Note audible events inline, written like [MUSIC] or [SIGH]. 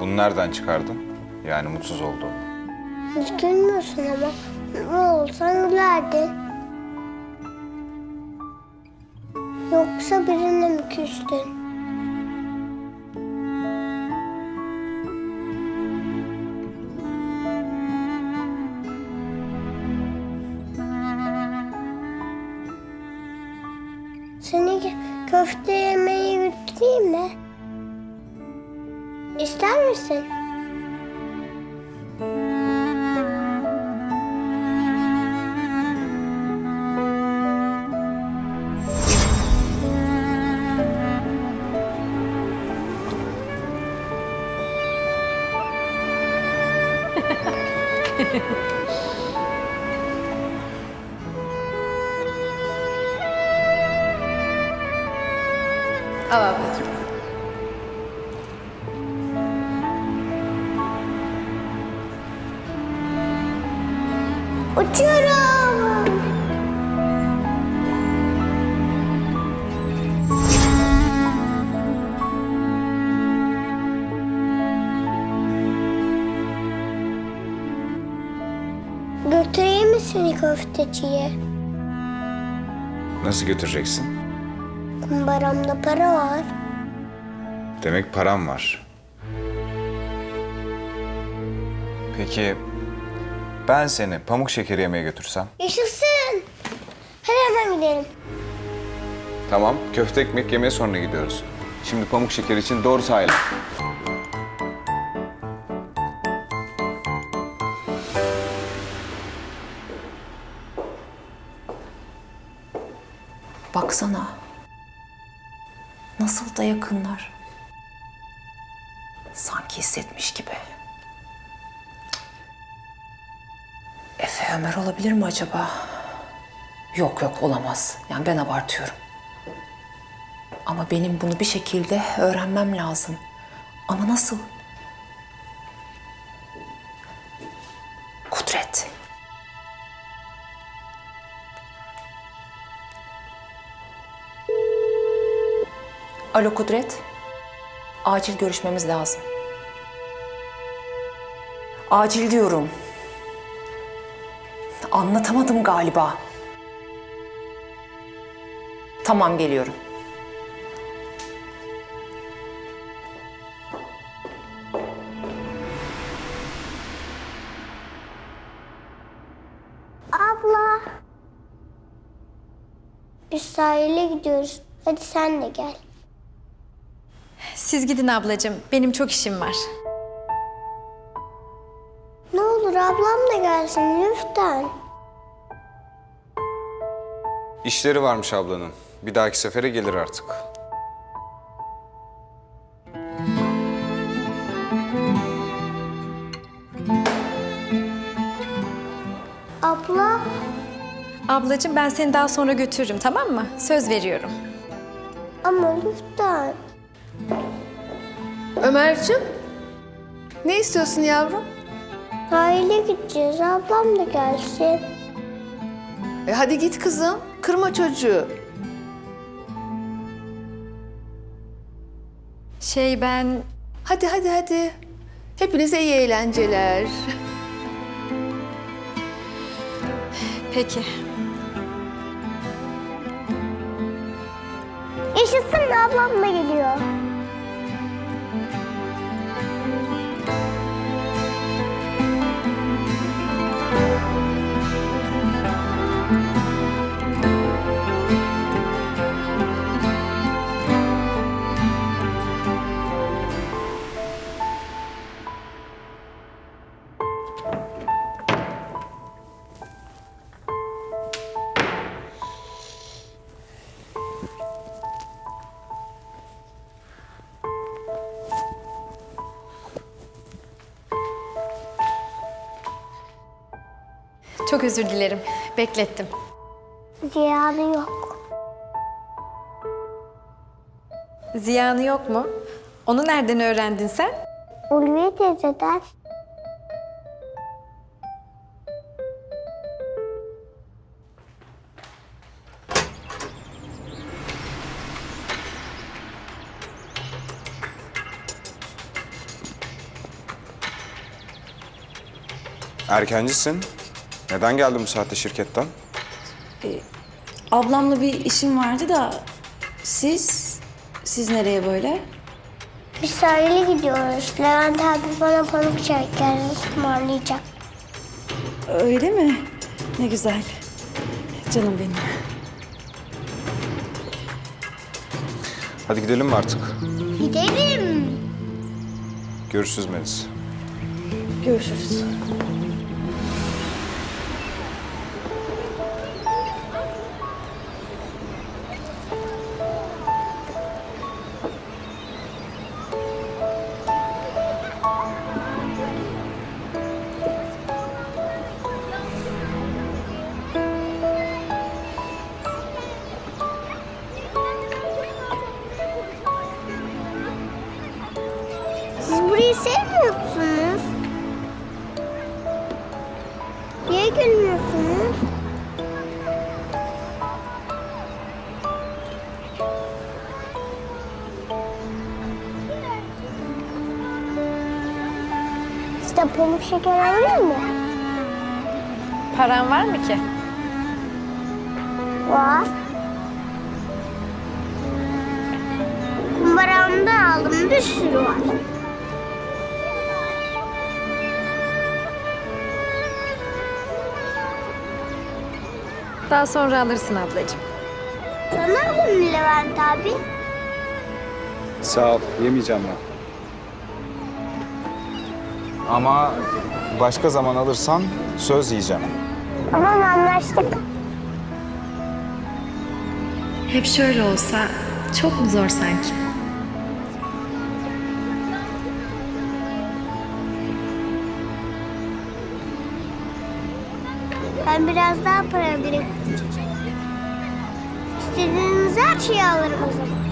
Bunu nereden çıkardın? Yani mutsuz olduğumu. Hiç gülmüyorsun ama. Ne olsan gülerdin. Yoksa birine mi küstün? Seni köfte yemeye götüreyim mi? İster misin? [LAUGHS] Uçuyorum. Götüreyim mi seni köfteciye? Nasıl götüreceksin? Kumbaramda para var. Demek param var. Peki ben seni pamuk şekeri yemeye götürsem? Yaşasın. Hadi hemen gidelim. Tamam, köfte ekmek yemeye sonra gidiyoruz. Şimdi pamuk şekeri için doğru sahile. Baksana. Nasıl da yakınlar. Sanki hissetmiş gibi. Ömer olabilir mi acaba? Yok yok olamaz. Yani ben abartıyorum. Ama benim bunu bir şekilde öğrenmem lazım. Ama nasıl? Kudret. Alo Kudret. Acil görüşmemiz lazım. Acil diyorum. Anlatamadım galiba. Tamam geliyorum. Abla. Biz sahile gidiyoruz. Hadi sen de gel. Siz gidin ablacığım. Benim çok işim var. Olur ablam da gelsin lütfen. İşleri varmış ablanın. Bir dahaki sefere gelir artık. Abla. Ablacığım ben seni daha sonra götürürüm tamam mı? Söz veriyorum. Ama lütfen. Ömerciğim, ne istiyorsun yavrum? Sahile gideceğiz. Ablam da gelsin. E hadi git kızım, kırma çocuğu. Şey ben... Hadi hadi hadi. Hepinize iyi eğlenceler. Peki. Yaşasın ablam da geliyor. Çok özür dilerim. Beklettim. Ziyanı yok. Ziyanı yok mu? Onu nereden öğrendin sen? Ulviye teyzeden. Erkencisin. Neden geldin bu saatte şirketten? Ablamla bir işim vardı da siz, siz nereye böyle? Biz sahile gidiyoruz. Levent abi bana pamuk şeker ısmarlayacak. Öyle mi? Ne güzel. Canım benim. Hadi gidelim mi artık? Gidelim. Görüşürüz Melis. Görüşürüz. Niye gülmüyorsunuz? İşte pamuk şeker alır mı? Paran var mı ki? Var. Kumbaramda aldım bir sürü var. Daha sonra alırsın ablacığım. Sana alın mı Levent abi? Sağ ol. Yemeyeceğim ben. Ama başka zaman alırsan söz yiyeceğim. Tamam anlaştık. Hep şöyle olsa çok mu zor sanki? Ben biraz daha para biriktireceğim. İstediğiniz her şeyi alırım o zaman.